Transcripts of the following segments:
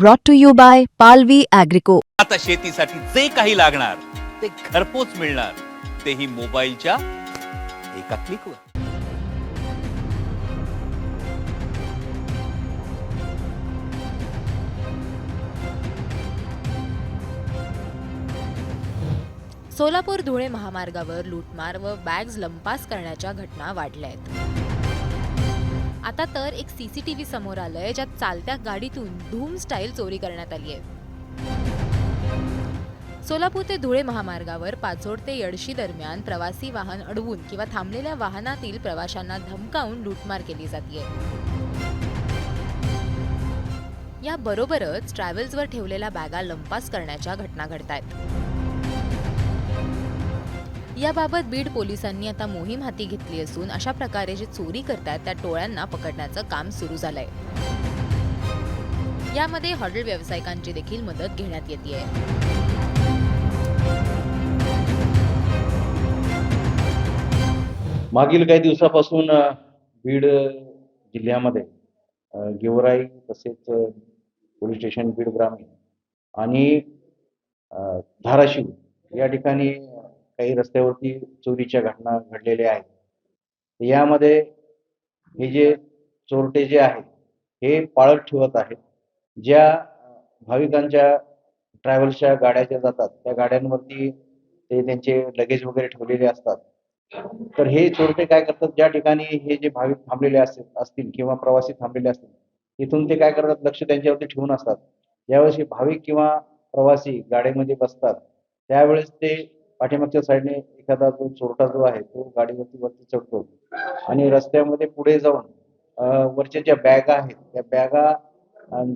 brought to you by Palvi Agrico. आता शेतीसाठी जे काही लागणार ते घरपोच मिळणार. तेही मोबाईलच्या एका क्लिकवर. सोलापूर धुळे महामार्गावर लूटमार व बॅग्स लंपास करण्याच्या घटना वाढल्या आहेत. आता तर एक सी सी टी व्ही समोर आलंय ज्यात चालत्या गाडीतून धूम स्टाईल चोरी करण्यात आली आहे सोलापूर ते धुळे महामार्गावर पाचोड ते येडशी दरम्यान प्रवासी वाहन अडवून किंवा थांबलेल्या वाहनातील प्रवाशांना धमकावून लूटमार केली जाते या बरोबरच ट्रॅव्हल्सवर ठेवलेल्या बॅगा लंपास करण्याच्या घटना घडत आहेत याबाबत बीड पोलिसांनी आता मोहीम हाती घेतली असून अशा प्रकारे जे चोरी करतात त्या टोळ्यांना पकडण्याचं काम सुरू झालंय. यामध्ये हॉटेल व्यावसायिकांची देखील मदत घेण्यात येते मागील काही दिवसापासून बीड जिल्ह्यामध्ये गेवराई तसेच पोलीस स्टेशन बीड ग्रामीण आणि धाराशिव या ठिकाणी काही रस्त्यावरती चोरीच्या घटना घडलेल्या आहेत. यामध्ये हे जे चोरटे जे आहेत हे पाळत ठेवत आहेत ज्या भाविकांच्या ट्रॅव्हल्सच्या गाड्या ज्या जातात त्या गाड्यांवरती ते त्यांचे लगेज वगैरे ठेवलेले असतात. तर हे चोरटे काय करतात ज्या ठिकाणी हे जे भाविक थांबलेले असतील असतील किंवा प्रवासी थांबलेले असतील तिथून ते काय करतात लक्ष त्यांच्यावरती ठेवून असतात. ज्यावेळेस हे भाविक किंवा प्रवासी गाडीमध्ये बसतात त्यावेळेस ते पाठीमागच्या साईडने एखादा जो चोरटा जो आहे तो गाडीवरती वरती चढतो. आणि रस्त्यामध्ये पुढे जाऊन वरच्या ज्या बॅगा आहेत त्या बॅगा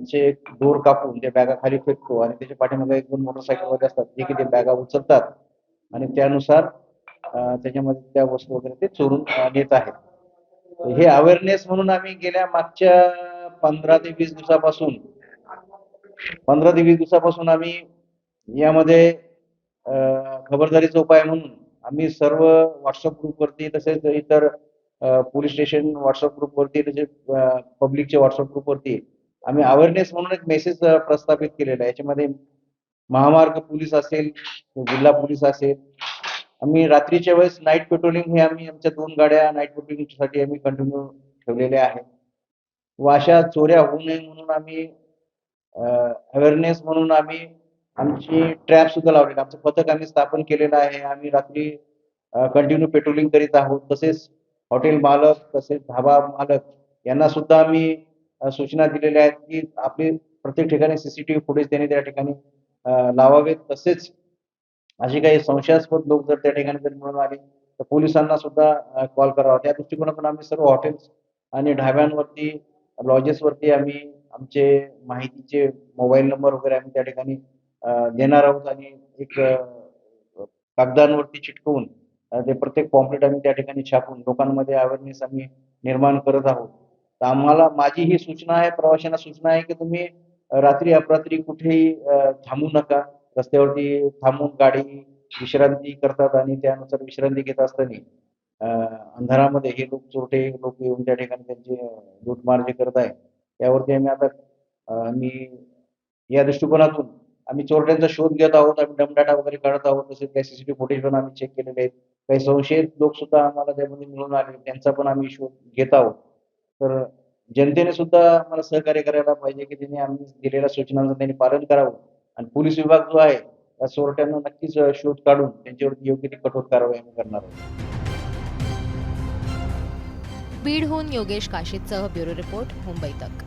चे दोर कापून त्या बॅगा खाली फेकतो आणि त्याच्या पाठीमागे एक दोन मोटरसायकलवाले असतात जे की ते बॅगा उचलतात. आणि त्यानुसार त्याच्यामध्ये त्या वस्तू वगैरे ते चोरून नेत आहेत. हे अवेअरनेस म्हणून आम्ही गेल्या मागच्या पंधरा ते वीस दिवसापासून पंधरा ते वीस दिवसापासून आम्ही यामध्ये अं, खबरदारीचा उपाय म्हणून आम्ही सर्व व्हॉट्सअप ग्रुपवरती तसेच इतर पोलीस स्टेशन व्हॉट्सअप ग्रुपवरती तसेच पब्लिकच्या व्हॉट्सअप ग्रुपवरती आम्ही अवेअरनेस म्हणून एक मेसेज प्रस्थापित केलेला आहे. याच्यामध्ये महामार्ग पोलीस असेल जिल्हा पोलीस असेल आम्ही रात्रीच्या वेळेस नाईट पेट्रोलिंग हे आम्ही आमच्या दोन गाड्या नाईट पेट्रोलिंगसाठी आम्ही कंटिन्यू ठेवलेल्या आहेत व अशा चोऱ्या होऊ नये म्हणून आम्ही अवेअरनेस म्हणून आम्ही आमची ट्रॅप सुद्धा लावलेली आमचं पथक आम्ही स्थापन केलेलं आहे. आम्ही रात्री कंटिन्यू पेट्रोलिंग करीत आहोत. तसेच हॉटेल मालक तसेच धाबा मालक यांना सुद्धा आम्ही सूचना दिलेल्या आहेत की आपली प्रत्येक ठिकाणी सीसीटीव्ही फुटेज त्यांनी त्या ठिकाणी लावावेत. तसेच अशी काही संशयास्पद लोक जर त्या ठिकाणी जर मिळून आले तर पोलिसांना सुद्धा कॉल करावा. त्या दृष्टिकोनातून आम्ही सर्व हॉटेल्स आणि ढाब्यांवरती लॉजेसवरती आम्ही आमचे माहितीचे मोबाईल नंबर वगैरे आम्ही त्या ठिकाणी देणार आहोत आणि एक कागदांवरती चिटकवून ते प्रत्येक पॉम्पलेट आम्ही त्या ठिकाणी छापून लोकांमध्ये अवेअरनेस आम्ही निर्माण करत आहोत. तर आम्हाला माझी ही सूचना आहे प्रवाशांना सूचना आहे की तुम्ही रात्री अपरात्री कुठेही थांबू नका. रस्त्यावरती थांबून गाडी विश्रांती करतात आणि त्यानुसार विश्रांती घेत असताना अंधारामध्ये हे लोक चोरटे लोक येऊन त्या ठिकाणी त्यांचे लूटमार जे करत आहे त्यावरती आम्ही आता मी या दृष्टिकोनातून आम्ही चोरट्यांचा शोध घेत आहोत आम्ही डमडाटा वगैरे काढत आहोत तसेच काही सीसीटीव्ही फुटेज पण आम्ही चेक केलेले आहेत. काही संशयित लोक सुद्धा आम्हाला त्यामध्ये मिळून आले त्यांचा पण आम्ही शोध घेत आहोत. तर जनतेने सुद्धा आम्हाला सहकार्य करायला पाहिजे की त्यांनी आम्ही दिलेल्या सूचनांचं त्यांनी पालन करावं. आणि पोलीस विभाग जो आहे त्या चोरट्यांना नक्कीच शोध काढून त्यांच्यावरती योग्य ती कठोर कारवाई आम्ही करणार आहोत. बीडहून योगेश काशीदसह ब्युरो रिपोर्ट मुंबई तक.